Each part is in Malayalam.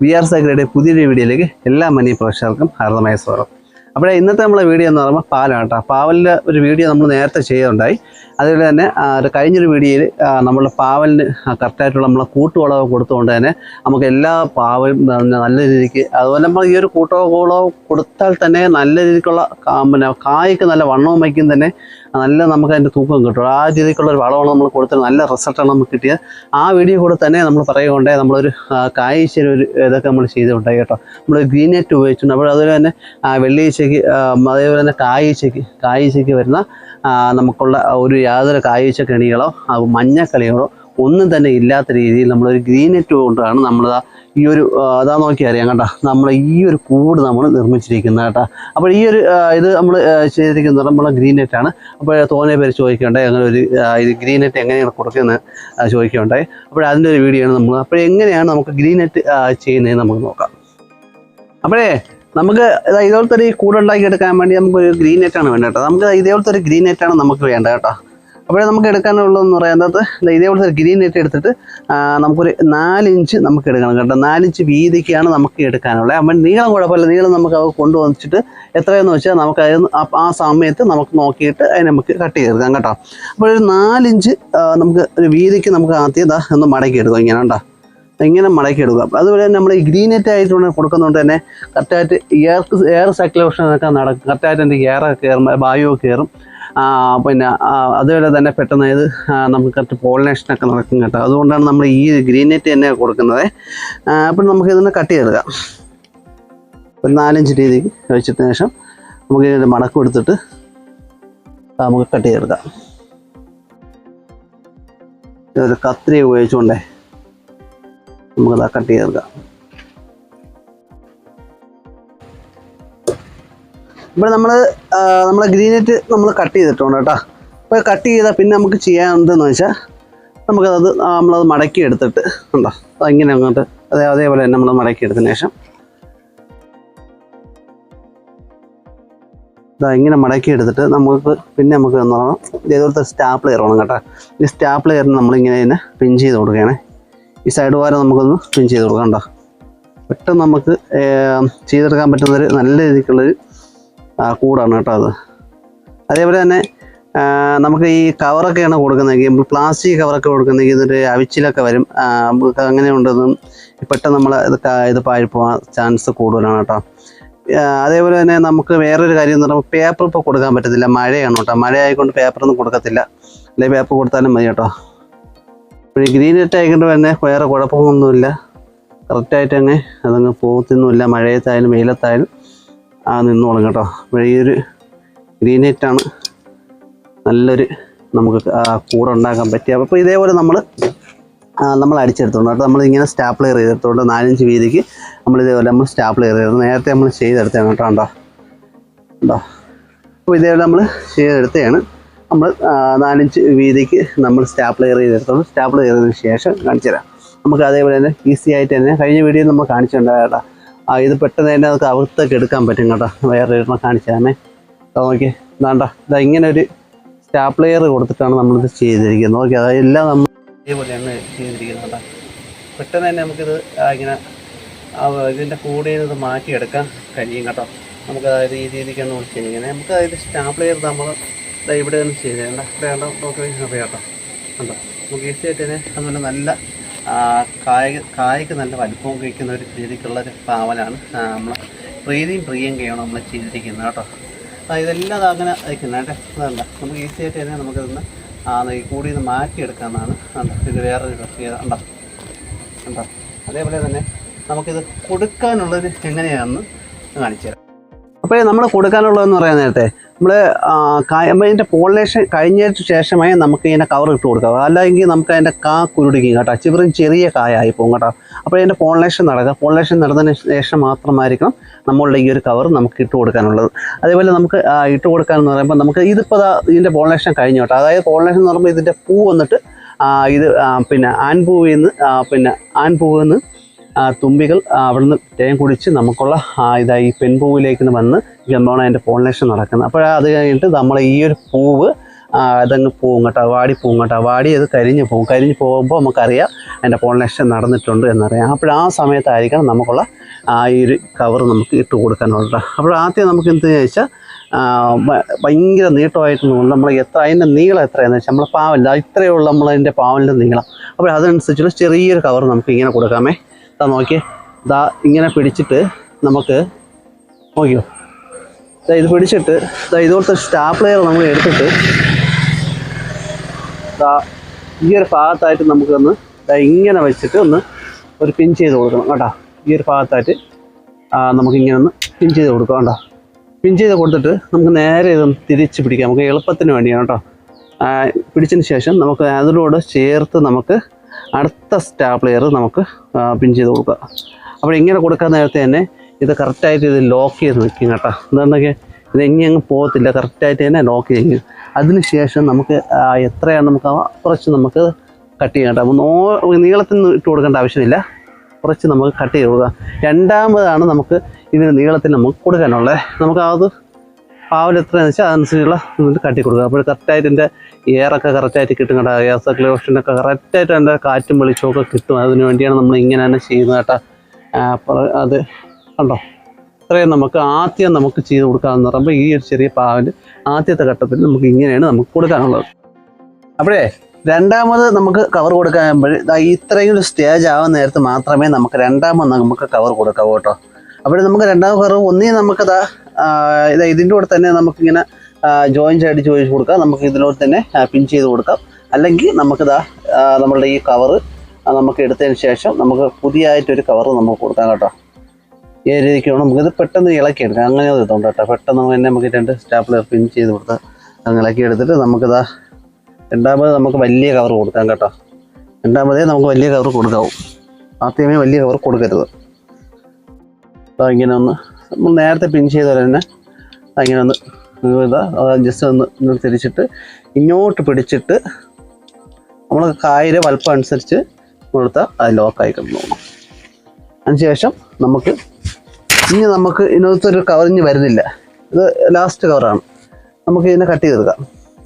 വി ആർ സാഗരയുടെ പുതിയൊരു വീഡിയോയിലേക്ക് എല്ലാ മനി പ്രേക്ഷകർക്കും ഹാർദമായ സ്വാഗതം. അപ്പോൾ ഇന്നത്തെ നമ്മളെ വീഡിയോ എന്ന് പറയുമ്പോൾ പാലാണ് കേട്ടോ പാവലിന്റെ ഒരു വീഡിയോ നമ്മൾ നേരത്തെ ചെയ്യുന്നുണ്ടായി അതുപോലെ തന്നെ ഒരു കഴിഞ്ഞൊരു വീഡിയോയിൽ നമ്മൾ പാവലിന് കറക്റ്റായിട്ടുള്ള നമ്മളെ കൂട്ടുവളവ് കൊടുത്തുകൊണ്ട് തന്നെ നമുക്ക് എല്ലാ പാവലും നല്ല രീതിക്ക് അതുപോലെ നമ്മൾ ഈ ഒരു കൂട്ടുവളവ് കൊടുത്താൽ തന്നെ നല്ല രീതിക്കുള്ള പിന്നെ കായ്ക്ക് നല്ല വണ്ണവും വയ്ക്കും തന്നെ നല്ല നമുക്ക് അതിന്റെ തൂക്കം കിട്ടും. ആ രീതിക്കുള്ള ഒരു വളമാണ് നമ്മൾ കൊടുത്തത്. നല്ല റിസൾട്ടാണ് നമുക്ക് കിട്ടിയത്. ആ വീഡിയോ കൂടെ തന്നെ നമ്മൾ പറയുകൊണ്ടേ നമ്മളൊരു കായ്ച്ചൊരു ഒരു ഇതൊക്കെ നമ്മൾ ചെയ്തിട്ടുണ്ടായി കേട്ടോ. നമ്മൾ ഗ്രീൻ നെറ്റ് ഉപയോഗിച്ചിട്ടുണ്ട്. അപ്പോൾ അതുപോലെ തന്നെ വെള്ളിയാഴ്ചയ്ക്ക് അതേപോലെ തന്നെ കായ്ച്ചയ്ക്ക് കായ്ച്ചയ്ക്ക് വരുന്ന നമുക്കുള്ള ഒരു യാതൊരു കായ്ച്ച കെണികളോ മഞ്ഞക്കളികളോ ഒന്നും തന്നെ ഇല്ലാത്ത രീതിയിൽ നമ്മളൊരു ഗ്രീൻ നെറ്റ് കൊണ്ടാണ് നമ്മൾ ഈ ഒരു അതാ നോക്കി അറിയാം കേട്ടോ നമ്മൾ ഈ ഒരു കൂട് നമ്മൾ നിർമ്മിച്ചിരിക്കുന്നത് കേട്ടോ. അപ്പോൾ ഈ ഒരു ഇത് നമ്മൾ ചെയ്തിരിക്കുന്നത് നമ്മൾ ഗ്രീൻ നെറ്റ് ആണ്. അപ്പോൾ തോനെ പേര് ചോദിക്കുകയുണ്ടായി അങ്ങനെ ഒരു ഇത് ഗ്രീൻ നെറ്റ് എങ്ങനെയാണ് കൊടുക്കുന്നത് ചോദിക്കുകയുണ്ടായി അപ്പോൾ അതിന്റെ ഒരു വീഡിയോ ആണ് നമ്മൾ അപ്പോൾ എങ്ങനെയാണ് നമുക്ക് ഗ്രീൻ നെറ്റ് ചെയ്യുന്നത് നമുക്ക് നോക്കാം. അപ്പോഴേ നമുക്ക് ഇതുപോലത്തെ ഒരു കൂടുണ്ടാക്കി എടുക്കാൻ വേണ്ടി നമുക്ക് ഒരു ഗ്രീൻ നെറ്റാണ് വേണ്ടത് കേട്ടോ. നമുക്ക് ഇതേപോലത്തെ ഒരു ഗ്രീൻ നെറ്റാണ് നമുക്ക് വേണ്ടത് കേട്ടോ. അപ്പോഴേ നമുക്ക് എടുക്കാനുള്ളതെന്ന് പറയുന്നത് ഇതേപോലത്തെ ഗ്രീൻ നെറ്റ് എടുത്തിട്ട് നമുക്കൊരു നാലിഞ്ച് നമുക്ക് എടുക്കണം കേട്ടോ. നാലിഞ്ച് വീതിക്കാണ് നമുക്ക് എടുക്കാനുള്ളത്. അപ്പം നീളം കുഴപ്പമില്ല. നീളം നമുക്ക് അത് കൊണ്ടുവന്നിട്ട് എത്രയെന്ന് വെച്ചാൽ നമുക്ക് അതിന് ആ- സമയത്ത് നമുക്ക് നോക്കിയിട്ട് അതിനെ നമുക്ക് കട്ട് ചെയ്തെടുക്കാം കേട്ടോ. അപ്പോൾ ഒരു നാലിഞ്ച് നമുക്ക് ഒരു വീതിക്ക് നമുക്ക് ആദ്യം ഇതാ ഒന്ന് മടക്കി എടുക്കാം ഇങ്ങനെ ഉണ്ടോ ഇങ്ങനെ മടക്കി എടുക്കുക അതുപോലെ നമ്മൾ ഈ ഗ്രീൻ നെറ്റ് ആയിട്ട് കൊടുക്കുന്നതുകൊണ്ട് തന്നെ കറക്റ്റായിട്ട് എയർ എയർ സർക്കുലേഷൻ ഒക്കെ നടക്കും. കറക്റ്റായിട്ട് എന്റെ എയറൊക്കെ കയറും വായു കയറും. പിന്നെ അതുപോലെ തന്നെ പെട്ടെന്ന് ഇത് നമുക്ക് കറക്റ്റ് പോളിനേഷനൊക്കെ നടക്കും കേട്ടോ. അതുകൊണ്ടാണ് നമ്മൾ ഈ ഗ്രീൻ നെറ്റ് തന്നെ കൊടുക്കുന്നത്. അപ്പം നമുക്ക് ഇതിനെ കട്ട് ചെയ്തെടുക്കാം. ഒരു നാലഞ്ച് രീതിക്ക് വെച്ചതിന് ശേഷം നമുക്ക് ഇതിന്റെ മടക്കം എടുത്തിട്ട് നമുക്ക് കട്ട് ചെയ്തെടുക്കാം. ഒരു കത്രി ഉപയോഗിച്ചുകൊണ്ടേ നമുക്കത് കട്ട് ചെയ്തെടുക്കാം. ഇവിടെ നമ്മൾ നമ്മളെ ഗ്രീനറ്റ് നമ്മൾ കട്ട് ചെയ്തിട്ടുണ്ട് കേട്ടോ. അപ്പോൾ കട്ട് ചെയ്താൽ പിന്നെ നമുക്ക് ചെയ്യാൻ എന്തെന്ന് വെച്ചാൽ നമുക്കത് നമ്മളത് മടക്കി എടുത്തിട്ട് ഉണ്ടോ? അതിങ്ങനെ അങ്ങോട്ട് അതേ അതേപോലെ തന്നെ നമ്മൾ മടക്കി എടുത്തതിന് ശേഷം. ഇതാ ഇങ്ങനെ മടക്കി എടുത്തിട്ട് നമുക്ക് പിന്നെ നമുക്ക് എന്ന് പറയണം ഇതേപോലത്തെ സ്റ്റാപ്പ് ലെയർ വേണം കേട്ടോ. ഈ സ്റ്റാപ്പ് ലെയറിന് നമ്മളിങ്ങനെ തന്നെ പിൻ ചെയ്ത് കൊടുക്കുകയാണ്. ഈ സൈഡ് വാരം നമുക്കൊന്ന് പിൻ ചെയ്ത് കൊടുക്കാം കേട്ടോ. പെട്ടെന്ന് നമുക്ക് ചെയ്തെടുക്കാൻ പറ്റുന്നൊരു നല്ല രീതിക്കുള്ളൊരു കൂടാണ് കേട്ടോ അത്. അതേപോലെ തന്നെ നമുക്ക് ഈ കവറൊക്കെയാണ് കൊടുക്കുന്നതെങ്കിൽ പ്ലാസ്റ്റിക് കവറൊക്കെ കൊടുക്കുന്നതെങ്കിൽ ഇതൊരു അവിച്ചിലൊക്കെ വരും. അങ്ങനെ ഉണ്ടെന്നും പെട്ടെന്ന് നമ്മൾ ഇത് ഇത് പാഴി പോകാൻ ചാൻസ് കൂടുതലാണ് കേട്ടോ. അതേപോലെ തന്നെ നമുക്ക് വേറൊരു കാര്യം എന്ന് പറയുമ്പോൾ പേപ്പർ ഇപ്പോൾ കൊടുക്കാൻ പറ്റത്തില്ല. മഴയാണ് കേട്ടോ. മഴ ആയിക്കൊണ്ട് പേപ്പറൊന്നും കൊടുക്കത്തില്ല. അല്ലെങ്കിൽ പേപ്പർ കൊടുത്താലും മതി കേട്ടോ. ഇപ്പോൾ ഗ്രീൻ ഇട്ട് ആയിക്കൊണ്ട് തന്നെ വേറെ കുഴപ്പമൊന്നുമില്ല. കറക്റ്റായിട്ട് തന്നെ അതങ്ങ് പോകത്തൊന്നുമില്ല. മഴയത്തായാലും വെയിലത്തായാലും. ആ നിന്നോളും കേട്ടോ. വഴിയൊരു ഈ ഒരു ഗ്രീൻ നെറ്റാണ് നല്ലൊരു നമുക്ക് കൂടെ ഉണ്ടാക്കാൻ പറ്റിയ അപ്പോൾ ഇതേപോലെ നമ്മൾ നമ്മൾ അടിച്ചെടുത്തോണ്ട് കേട്ടോ. നമ്മളിങ്ങനെ സ്റ്റാപ്ലെയർ ചെയ്തെടുത്തോണ്ട് നാലഞ്ച് വീതിക്ക് നമ്മൾ ഇതേപോലെ നമ്മൾ സ്റ്റാപ്ലെയർ ചെയ്തത് നേരത്തെ നമ്മൾ ചെയ്തെടുത്തതാണ് കേട്ടോ ഉണ്ടോ അപ്പോൾ ഇതേപോലെ നമ്മൾ ചെയ്തെടുത്തതാണ് നമ്മൾ നാലഞ്ച് വീതിക്ക് നമ്മൾ സ്റ്റാപ്ലെയർ ചെയ്തെടുത്തോണ്ട് സ്റ്റാപ്ലെയർ ചെയ്തതിന് ശേഷം കാണിച്ചു തരാം നമുക്ക് അതേപോലെ തന്നെ ഈസി ആയിട്ട് തന്നെ കഴിഞ്ഞ വീഡിയോ നമ്മൾ കാണിച്ചിട്ടുണ്ടായി കേട്ടോ. ആ ഇത് പെട്ടെന്ന് തന്നെ നമുക്ക് അവർത്തൊക്കെ എടുക്കാൻ പറ്റും കേട്ടോ. വേറെ ഒരെണ്ണം കാണിച്ചു തരാമേ നോക്കി വേണ്ട ഇതാ ഇങ്ങനെ ഒരു സ്റ്റാപ്ലെയർ കൊടുത്തിട്ടാണ് നമ്മളിത് ചെയ്തിരിക്കുന്നത്. നോക്കി അതെല്ലാം നമ്മൾ ഇതേപോലെയാണ് ചെയ്തിരിക്കുന്നത് കേട്ടോ. പെട്ടെന്ന് തന്നെ നമുക്കിത് ആ ഇങ്ങനെ ആ ഇതിന്റെ കൂടെ ഇത് മാറ്റിയെടുക്കാൻ കഴിയും കേട്ടോ. നമുക്ക് അതായത് രീതിക്കാണ് നമ്മൾ ചെയ്യുന്നത് നമുക്ക് അതായത് സ്റ്റാപ്ലെയർ നമ്മൾ ഇവിടെ നിന്ന് ചെയ്തേണ്ട ഇവിടെ കണ്ടോ നോക്കി അറിയാം കേട്ടോ. കണ്ടോ? നമുക്ക് ഈസി ആയിട്ട് തന്നെ അതുപോലെ നല്ല ആ, കായ കായ്ക്ക് നല്ല വലിപ്പവും കഴിക്കുന്ന ഒരു രീതിക്കുള്ള ഒരു പാവലാണ്. നമ്മൾ പ്രീതിയും പ്രിയങ്കയാണ് നമ്മൾ ചെയ്തിരിക്കുന്നത് കേട്ടോ. ഇതെല്ലാം അങ്ങനെ അയക്കുന്നത് കേട്ടോ. അതല്ല നമുക്ക് ഈസി ആയിട്ട് തന്നെ നമുക്കിതൊന്ന് കൂടി ഇത് മാറ്റിയെടുക്കാമെന്നാണ് ഇത് വേറൊരു പ്രത്യേകത. ഉണ്ടോ ഉണ്ടോ അതേപോലെ തന്നെ നമുക്കിത് കൊടുക്കാനുള്ളത് എങ്ങനെയാണെന്ന് കാണിച്ചു അപ്പോൾ നമ്മൾ കൊടുക്കാനുള്ളതെന്ന് പറയാൻ നേരത്തെ നമ്മൾ അതിന്റെ പോളിനേഷൻ കഴിഞ്ഞതിന് ശേഷമേ നമുക്ക് ഇതിന്റെ കവർ ഇട്ട് കൊടുക്കാം അല്ലെങ്കിൽ നമുക്ക് അതിന്റെ കാ കുരുടിക്കും കേട്ടോ. ചിവറും ചെറിയ കായായി പോകും കേട്ടോ. അപ്പോൾ അതിന്റെ പോളിനേഷൻ നടക്കുക. പോളിനേഷൻ നടന്നതിന് ശേഷം മാത്രമായിരിക്കണം നമ്മളുടെ ഈ ഒരു കവർ നമുക്ക് ഇട്ട് കൊടുക്കാനുള്ളത്. അതേപോലെ നമുക്ക് ഇട്ട് കൊടുക്കാനെന്ന് പറയുമ്പോൾ നമുക്ക് ഇതിപ്പോൾ ഇതിന്റെ പോളിനേഷൻ കഴിഞ്ഞു കേട്ടോ. അതായത് പോളിനേഷൻ എന്ന് പറയുമ്പോൾ ഇതിന്റെ പൂ വന്നിട്ട് ഇത് പിന്നെ ആൺപൂവിൽ നിന്ന് പിന്നെ ആൺപൂവിൽ നിന്ന് തുമ്പികൾ അവിടുന്ന് തേൻ കുടിച്ച് നമുക്കുള്ള ഇതായി പെൺപൂവിലേക്ക് വന്ന് ഗംഭമാണ് അതിന്റെ പോളിനേഷൻ നടക്കുന്നത് അപ്പോൾ അത് കഴിഞ്ഞിട്ട് നമ്മൾ ഈ ഒരു പൂവ് അതങ്ങ് പോവും കേട്ടോ വാടി പോവും കേട്ടോ. വാടി അത് കരിഞ്ഞ് പോകും കരിഞ്ഞ് പോകുമ്പോൾ നമുക്കറിയാം അതിന്റെ പോളിനേഷൻ നടന്നിട്ടുണ്ട് എന്നറിയാം. അപ്പോൾ ആ സമയത്തായിരിക്കണം നമുക്കുള്ള ആ ഒരു കവർ നമുക്ക് ഇട്ട് കൊടുക്കാനുള്ളത് അപ്പോൾ ആദ്യം നമുക്ക് എന്ത് ചോദിച്ചാൽ ഭയങ്കര നീട്ടമായിട്ട് നമ്മൾ എത്ര അതിന്റെ നീളം എത്രയാണെന്ന് വെച്ചാൽ നമ്മൾ പാവല്ല ഇത്രയുള്ള നമ്മളതിന്റെ പാവലിന്റെ നീളം. അപ്പോൾ അതനുസരിച്ചുള്ള ചെറിയൊരു കവർ നമുക്ക് ഇങ്ങനെ കൊടുക്കാമേ. ഇതാ നോക്കിയേ ഇതാ ഇങ്ങനെ പിടിച്ചിട്ട് നമുക്ക് നോക്കിയോ ഇതാ ഇത് പിടിച്ചിട്ട് ഇതാ ഇതുപോലത്തെ സ്റ്റാപ്ലെയർ നമ്മൾ എടുത്തിട്ട് ഇതാ ഈ ഒരു ഭാഗത്തായിട്ട് നമുക്കൊന്ന് ഇതാ ഇങ്ങനെ വെച്ചിട്ട് ഒന്ന് ഒരു പിൻ ചെയ്ത് കൊടുക്കണം കേട്ടോ. ഈ ഒരു ഭാഗത്തായിട്ട് നമുക്കിങ്ങനെ ഒന്ന് പിൻ ചെയ്ത് കൊടുക്കാം കേട്ടോ. പിൻ ചെയ്ത് കൊടുത്തിട്ട് നമുക്ക് നേരെ ഇതൊന്ന് തിരിച്ച് പിടിക്കാം. നമുക്ക് എളുപ്പത്തിന് വേണ്ടിയാണ് കേട്ടോ. പിടിച്ചതിന് ശേഷം നമുക്ക് അതിലൂടെ ചേർത്ത് നമുക്ക് അടുത്ത സ്റ്റാപ്ലെയർ നമുക്ക് പിൻ ചെയ്ത് കൊടുക്കുക അപ്പോൾ ഇങ്ങനെ കൊടുക്കാൻ നേരത്തെ തന്നെ ഇത് കറക്റ്റായിട്ട് ഇത് ലോക്ക് ചെയ്ത് നിൽക്കും കേട്ടോ. എന്താണെന്നൊക്കെ ഇത് എങ്ങനെ അങ്ങ് പോകത്തില്ല. കറക്റ്റായിട്ട് തന്നെ ലോക്ക് ചെയ്യും അതിന് ശേഷം നമുക്ക് എത്രയാണ് നമുക്ക് കുറച്ച് നമുക്ക് കട്ട് ചെയ്യാം കേട്ടോ. അപ്പോൾ നോ നീളത്തിൽ നിന്ന് ഇട്ട് കൊടുക്കേണ്ട ആവശ്യമില്ല. കുറച്ച് നമുക്ക് കട്ട് ചെയ്ത് കൊടുക്കാം. രണ്ടാമതാണ് നമുക്ക് ഇതിന് നീളത്തിൽ നമുക്ക് കൊടുക്കാനുള്ളത്. നമുക്ക് അത് പാവൽ എത്രയാണെന്ന് വെച്ചാൽ അതനുസരിച്ചുള്ള ഇതിൽ കട്ടി കൊടുക്കുക. അപ്പോൾ കറക്റ്റായിട്ട് എന്റെ എയറൊക്കെ കറക്റ്റായിട്ട് കിട്ടും കേട്ടോ. എയർ സർക്കുലേഷനൊക്കെ കറക്റ്റായിട്ട് എന്റെ കാറ്റും വെളിച്ചമൊക്കെ കിട്ടും. അതിന് വേണ്ടിയാണ് നമ്മൾ ഇങ്ങനെ തന്നെ ചെയ്യുന്നത് കേട്ടോ. അപ്പോൾ അത് കണ്ടോ? ഇത്രയും നമുക്ക് ആദ്യം നമുക്ക് ചെയ്ത് കൊടുക്കാമെന്ന് പറയുമ്പോൾ ഈ ഒരു ചെറിയ പാവൽ ആദ്യത്തെ ഘട്ടത്തിൽ നമുക്ക് ഇങ്ങനെയാണ് നമുക്ക് കൊടുക്കാനുള്ളത്. അപ്പോഴേ രണ്ടാമത് നമുക്ക് കവർ കൊടുക്കാൻ ഇത്രയും ഒരു സ്റ്റേജ് ആവാൻ നേരത്ത് മാത്രമേ നമുക്ക് രണ്ടാമത് നമുക്ക് കവർ കൊടുക്കാവൂ കേട്ടോ. അപ്പോൾ നമുക്ക് രണ്ടാമത് കവർ ഒന്നേ നമുക്കതാ ഇതാ ഇതിന്റെ കൂടെ തന്നെ നമുക്കിങ്ങനെ ജോയിന്റ് ആയിട്ട് ചോദിച്ച് കൊടുക്കാം. നമുക്ക് ഇതിനോട് തന്നെ പിൻ ചെയ്ത് കൊടുക്കാം. അല്ലെങ്കിൽ നമുക്കിതാ നമ്മളുടെ ഈ കവറ് നമുക്ക് എടുത്തതിന് ശേഷം നമുക്ക് പുതിയതായിട്ടൊരു കവറ് നമുക്ക് കൊടുക്കാം കേട്ടോ. ഈ ഒരു രീതിക്ക് വേണം. നമുക്കിത് പെട്ടെന്ന് ഇളക്കിയെടുക്കാം അങ്ങനെ ഒരു ഇതുണ്ട് കേട്ടോ. പെട്ടെന്ന് നമുക്ക് തന്നെ നമുക്ക് രണ്ട് സ്റ്റാപ്പിൽ പിൻ ചെയ്ത് കൊടുത്താൽ അങ്ങ് ഇളക്കി എടുത്തിട്ട് നമുക്കിതാ രണ്ടാമത് നമുക്ക് വലിയ കവർ കൊടുക്കാം കേട്ടോ. രണ്ടാമതേ നമുക്ക് വലിയ കവർ കൊടുക്കാവും. ആദ്യമേ വലിയ കവർ കൊടുക്കരുത്. ഇങ്ങനെ ഒന്ന് നമ്മൾ നേരത്തെ പിൻ ചെയ്ത പോലെ തന്നെ അങ്ങനെ ഒന്ന് ഇതാ ജസ്റ്റ് ഒന്ന് തിരിച്ചിട്ട് ഇങ്ങോട്ട് പിടിച്ചിട്ട് നമ്മൾ കായയുടെ വലുപ്പം അനുസരിച്ച് കൊടുത്താൽ അത് ലോക്കായി കിടന്നു. അതിനുശേഷം നമുക്ക് ഇനി നമുക്ക് ഇതിനകത്തൊരു കവർ ഇനി വരുന്നില്ല. ഇത് ലാസ്റ്റ് കവറാണ് നമുക്ക് ഇതിനെ കട്ട് ചെയ്തെടുക്കാം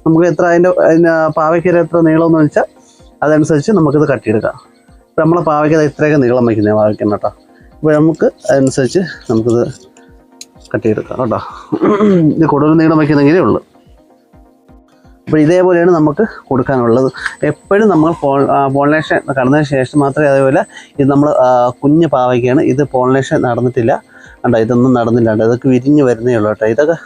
നമുക്ക് എത്ര അതിന്റെ അതിന്റെ പാവയ്ക്കര എത്ര നീളമെന്ന് വെച്ചാൽ അതനുസരിച്ച് നമുക്കിത് കട്ട് ചെയ്തെടുക്കാം. ഇപ്പം നമ്മളെ പാവയ്ക്കത് ഇത്രയൊക്കെ നീളം വയ്ക്കുന്നത് പാവയ്ക്കുന്ന കേട്ടോ. അപ്പോൾ നമുക്ക് അതനുസരിച്ച് നമുക്കിത് കട്ട് ചെയ്തെടുക്കാം കേട്ടോ. ഇത് കൂടുതൽ നീളം വയ്ക്കുന്നെങ്കിലേ ഉള്ളൂ. അപ്പോൾ ഇതേപോലെയാണ് നമുക്ക് കൊടുക്കാനുള്ളത്. എപ്പോഴും നമ്മൾ പോൾ പോളിനേഷൻ കടന്നതിന് ശേഷം മാത്രമേ അതേപോലെ ഇത് നമ്മൾ കുഞ്ഞ് പാവയ്ക്കാണ് ഇത് പോളിനേഷൻ നടന്നിട്ടില്ല. കണ്ടോ ഇതൊന്നും നടന്നില്ല കേട്ടോ. ഇതൊക്കെ വിരിഞ്ഞ് വരുന്നേ ഉള്ളൂ കേട്ടോ. ഇതൊക്കെ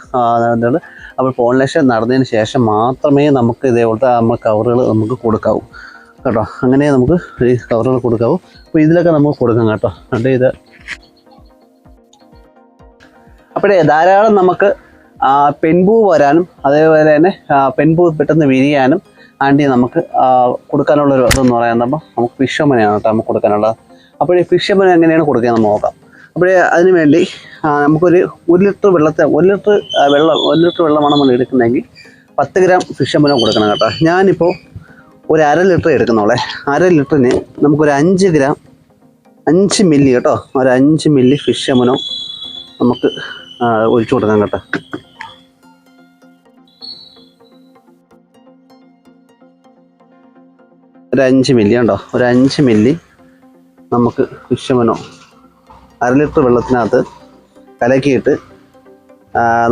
എന്താണ്? അപ്പോൾ പോളിനേഷൻ നടന്നതിന് ശേഷം മാത്രമേ നമുക്ക് ഇതേപോലത്തെ നമ്മൾ കവറുകൾ നമുക്ക് കൊടുക്കാവൂ. കേട്ടോ. അങ്ങനെ നമുക്ക് ഈ കവറുകൾ കൊടുക്കാവൂ. അപ്പോൾ ഇതിലൊക്കെ നമുക്ക് കൊടുക്കാം കേട്ടോ. കണ്ടോ ഇത്? അപ്പോഴേ ധാരാളം നമുക്ക് പെൺപൂ വരാനും അതേപോലെ തന്നെ പെൺപൂ പെട്ടെന്ന് വിരിയാനും ആണ്ടി നമുക്ക് കൊടുക്കാനുള്ള ഒരു ഇതെന്ന് പറയുമ്പോൾ നമുക്ക് ഫിഷമനെയാണ് കേട്ടോ നമുക്ക് കൊടുക്കാനുള്ളത്. അപ്പോൾ ഫിഷമന എങ്ങനെയാണ് കൊടുക്കുക എന്ന് നോക്കാം. അപ്പോഴേ അതിന് വേണ്ടി നമുക്കൊരു ഒരു ലിറ്റർ വെള്ളത്തെ ഒരു ലിറ്റർ വെള്ളം ഒരു ലിറ്റർ വെള്ളമാണ് നമ്മൾ എടുക്കുന്നതെങ്കിൽ പത്ത് ഗ്രാം ഫിഷമന കൊടുക്കണം കേട്ടോ. ഞാനിപ്പോൾ ഒരു അര ലിറ്റർ എടുക്കുന്നോളെ. അര ലിറ്ററിന് നമുക്കൊരു അഞ്ച് ഗ്രാം അഞ്ച് മില്ലി കേട്ടോ. ഒരു അഞ്ച് മില്ലി ഫിഷ് എമനോ നമുക്ക് ഒഴിച്ചു കൊടുക്കാം കേട്ടോ. ഒരു അഞ്ച് മില്ലി ഉണ്ടോ ഒരു അഞ്ച് മില്ലി നമുക്ക് ഫിഷ് ഫിഷമനോ അര ലിറ്റർ വെള്ളത്തിനകത്ത് കലക്കിയിട്ട്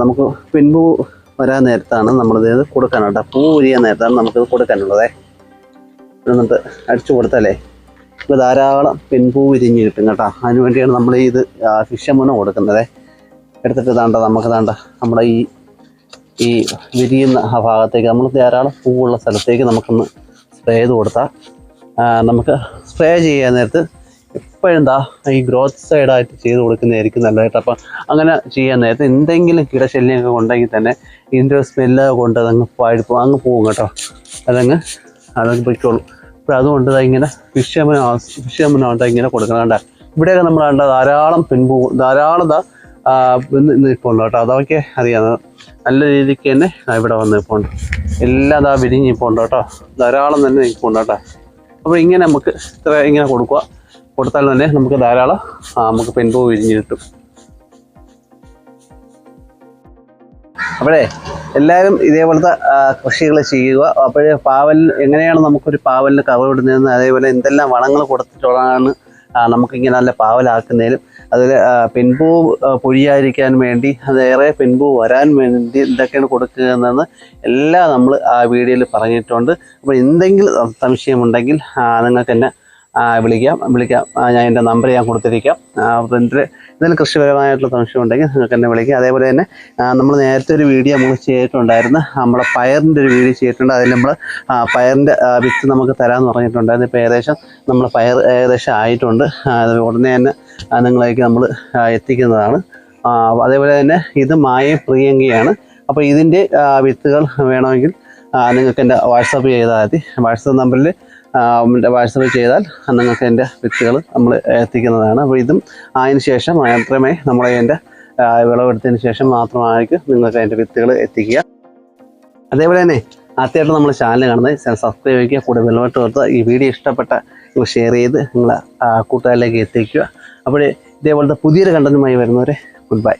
നമുക്ക് പിൻപൂ വരാൻ നേരത്താണ് നമ്മളിത് കൊടുക്കാനായിട്ട് പൂ ഉരിയാൻ നേരത്താണ് നമുക്കിത് കൊടുക്കാനുള്ളതേ. എന്നിട്ട് അടിച്ചു കൊടുത്താലേ ഇപ്പോൾ ധാരാളം പെൺപൂ വിരിഞ്ഞ് കിട്ടും. കേട്ടോ അതിന് വേണ്ടിയാണ് നമ്മൾ ഇത് ഫിഷമനോ കൊടുക്കുന്നത്. എടുത്തിട്ട് താണ്ട നമുക്ക് താണ്ട നമ്മുടെ ഈ ഈ വിരിയുന്ന ആ ഭാഗത്തേക്ക് നമ്മൾ ധാരാളം പൂവുള്ള സ്ഥലത്തേക്ക് നമുക്കൊന്ന് സ്പ്രേ ചെയ്ത് കൊടുത്താൽ നമുക്ക് സ്പ്രേ ചെയ്യാൻ നേരത്ത് എപ്പോഴും എന്താ ഈ ഗ്രോത്ത് സൈഡായിട്ട് ചെയ്ത് കൊടുക്കുന്നതായിരിക്കും നല്ലതായിട്ട്. അപ്പം അങ്ങനെ ചെയ്യാൻ നേരത്തെ എന്തെങ്കിലും കീടശല്യമൊക്കെ ഉണ്ടെങ്കിൽ തന്നെ ഇതിന്റെ സ്മെല്ല് കൊണ്ട് അതങ്ങ് പാഴിപ്പോ അങ്ങ് പോകും കേട്ടോ. അതങ്ങ് അതങ്ങ് പൊയ്ക്കോളും. അപ്പോൾ അതുകൊണ്ട് ഇങ്ങനെ വിഷയമന ഫിഷമനാണ്ട് ഇങ്ങനെ കൊടുക്കണം കണ്ട. ഇവിടെയൊക്കെ നമ്മൾ കണ്ട ധാരാളം പെൺപൂ ധാരാളം നിൽപ്പുണ്ട് കേട്ടോ. അതൊക്കെ അറിയാം. നല്ല രീതിക്ക് തന്നെ ഇവിടെ വന്ന് നിൽപ്പുണ്ട്. എല്ലാം അതാ വിരിഞ്ഞ് നിൽപ്പുണ്ട് കേട്ടോ. ധാരാളം തന്നെ നിൽപ്പുണ്ട് കേട്ടോ. അപ്പോൾ ഇങ്ങനെ നമുക്ക് ഇത്ര ഇങ്ങനെ കൊടുക്കുക. കൊടുത്താൽ തന്നെ നമുക്ക് ധാരാളം നമുക്ക് പെൺപൂ വിരിഞ്ഞ് കിട്ടും. അപ്പോഴേ എല്ലാവരും ഇതേപോലത്തെ കൃഷികൾ ചെയ്യുക. അപ്പോഴേ പാവലിന് എങ്ങനെയാണ് നമുക്കൊരു പാവലിന് കറവിടുന്നതെന്ന് അതേപോലെ എന്തെല്ലാം വളങ്ങൾ കൊടുത്തിട്ടുള്ളതാണ് നമുക്കിങ്ങനെ നല്ല പാവലാക്കുന്നതിലും അതിൽ പെൺപൂ പൊഴിയാതിരിക്കാൻ വേണ്ടി അതേറെ പെൺപൂ വരാൻ വേണ്ടി എന്തൊക്കെയാണ് കൊടുക്കുക എന്നതെന്ന് എല്ലാം നമ്മൾ ആ വീഡിയോയിൽ പറഞ്ഞിട്ടുണ്ട്. അപ്പോൾ എന്തെങ്കിലും സംശയമുണ്ടെങ്കിൽ നിങ്ങൾക്ക് എന്നെ വിളിക്കാം. വിളിക്കാം. ഞാൻ എന്റെ നമ്പർ ഞാൻ കൊടുത്തിരിക്കാം. അപ്പോൾ എന്റെ എന്തെങ്കിലും കൃഷിപരമായിട്ടുള്ള സംശയം ഉണ്ടെങ്കിൽ നിങ്ങൾക്ക് എന്നെ വിളിക്കാം. അതേപോലെ തന്നെ നമ്മൾ നേരത്തെ ഒരു വീഡിയോ നമ്മൾ ചെയ്തിട്ടുണ്ടായിരുന്നു. നമ്മുടെ പയറിന്റെ ഒരു വീഡിയോ ചെയ്തിട്ടുണ്ട്. അതിൽ നമ്മൾ പയറിന്റെ വിത്ത് നമുക്ക് തരാമെന്ന് പറഞ്ഞിട്ടുണ്ടായിരുന്നു. ഇപ്പോൾ ഏകദേശം നമ്മൾ പയർ ഏകദേശം ആയിട്ടുണ്ട്. ഉടനെ തന്നെ നിങ്ങളേക്ക് നമ്മൾ എത്തിക്കുന്നതാണ്. അതേപോലെ തന്നെ ഇത് മായ പ്രിയങ്കയാണ്. അപ്പോൾ ഇതിന്റെ വിത്തുകൾ വേണമെങ്കിൽ നിങ്ങൾക്ക് എന്റെ വാട്സപ്പ് ചെയ്താൽ മതി. വാട്സപ്പ് നമ്പറിൽ വാട്സപ്പ് ചെയ്താൽ നിങ്ങൾക്ക് എന്റെ വിത്തുകൾ നമ്മൾ എത്തിക്കുന്നതാണ്. അപ്പോൾ ഇതും അതിന് ശേഷം മാത്രമേ നമ്മൾ എന്റെ വിളവെടുത്തതിന് ശേഷം മാത്രമായിരിക്കും നിങ്ങൾക്ക് അതിന്റെ വിത്തുകൾ എത്തിക്കുക. അതേപോലെ തന്നെ ആദ്യമായിട്ട് നമ്മൾ ചാനൽ കാണുന്നത് സബ്സ്ക്രൈബ് ചെയ്യുക കൂടെ വിളവെട്ട് കൊടുത്താൽ ഈ വീഡിയോ ഇഷ്ടപ്പെട്ട ഷെയർ ചെയ്ത് നിങ്ങളെ കൂട്ടുകാരിലേക്ക് എത്തിക്കുക. അപ്പോൾ ഇതേപോലത്തെ പുതിയൊരു കണ്ടന്റുമായി വരുന്നവരെ ഗുഡ് ബൈ.